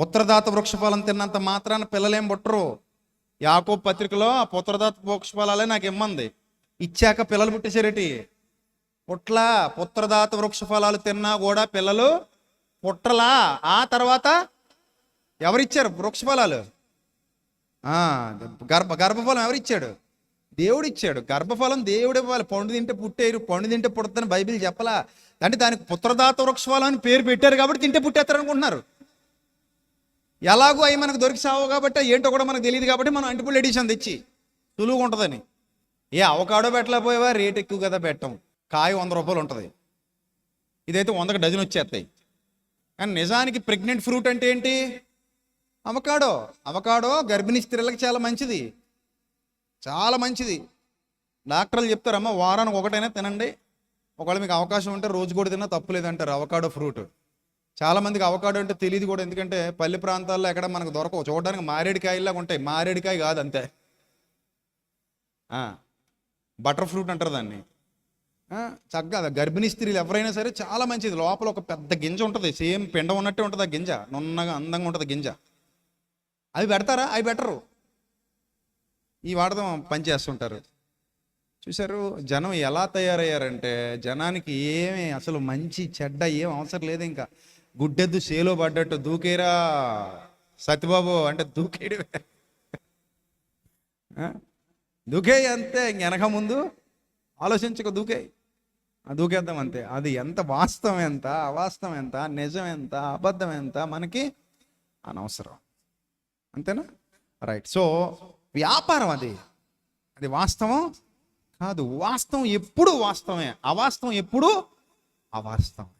పుత్రదాత వృక్షఫలం తిన్నంత మాత్రాన పిల్లలేం పుట్టరు. యాకో పత్రికలో ఆ పుత్రదాత వృక్షఫలాలే నాకు ఇమ్మంది. ఇచ్చాక పిల్లలు పుట్టేసారేటి పుట్ల పుత్రదాత వృక్షఫలాలు తిన్నా కూడా పిల్లలు పుట్టలా. ఆ తర్వాత ఎవరిచ్చారు వృక్షఫలాలు? గర్భ గర్భఫలం ఎవరిచ్చాడు? దేవుడు ఇచ్చాడు గర్భఫలం దేవుడు ఇవ్వాలి పండు తింటే పుట్టేరు పండు తింటే పుట్టదని బైబిల్ చెప్పలా. అంటే దానికి పుత్రదాత వృక్షఫలం అని పేరు పెట్టారు కాబట్టి తింటే పుట్టేస్తారు అనుకుంటున్నారు. ఎలాగో అవి మనకు దొరికి సావు కాబట్టి ఏంటో కూడా మనకు తెలియదు కాబట్టి మనం అంటిపుల్ ఎడిషన్ తెచ్చి సులువుగా ఉంటుందని. ఏ అవకాడో పెట్టలేకపోయేవా రేట్ ఎక్కువ కదా పెట్టం. కాయ వంద రూపాయలు ఉంటుంది. ఇదైతే వందకు డజన్ వచ్చేస్తాయి. కానీ నిజానికి ప్రెగ్నెంట్ ఫ్రూట్ అంటే ఏంటి? అవకాడో. అవకాడో గర్భిణీ స్త్రీలకు చాలా మంచిది. చాలా మంచిది. డాక్టర్లు చెప్తారమ్మా వారానికి ఒకటైనా తినండి. ఒకవేళ మీకు అవకాశం ఉంటే రోజు కూడా తిన్నా తప్పు లేదంటారు అవకాడో ఫ్రూట్. చాలా మందికి అవకాడో అంటే తెలియదు కూడా. ఎందుకంటే పల్లె ప్రాంతాల్లో ఎక్కడ మనకు దొరకవు. చూడడానికి మారేడికాయలాగా ఉంటాయి. మారేడికాయ కాదు అంతే. బటర్ ఫ్రూట్ అంటారు దాన్ని. చక్కగా గర్భిణీ స్త్రీలు ఎవరైనా సరే చాలా మంచిది. లోపల ఒక పెద్ద గింజ ఉంటుంది. సేమ్ పిండ ఉన్నట్టే ఉంటుంది ఆ గింజ. నున్నగా అందంగా ఉంటుంది గింజ. అవి పెడతారా? అవి పెట్టరు. ఈ వాడదాం పనిచేస్తుంటారు. చూశారు? జనం ఎలా తయారయ్యారంటే జనానికి ఏమి అసలు మంచి చెడ్డ ఏం అవసరం లేదు ఇంకా. గుడ్డెద్దు సేలో పడ్డట్టు దూకేరా సత్యబాబు అంటే దూకేడు దూకే దూకేయి అంతే ఇంక వెనక ముందు ఆలోచించక దూకేయి. దూకేద్దాం అంతే. అది ఎంత వాస్తవం ఎంత అవాస్తవం ఎంత నిజం ఎంత అబద్ధం ఎంత మనకి అనవసరం. అంతేనా? రైట్ సో వ్యాపారం అది. అది వాస్తవం కాదు. వాస్తవం ఎప్పుడు వాస్తవమే. అవాస్తవం ఎప్పుడు అవాస్తవం.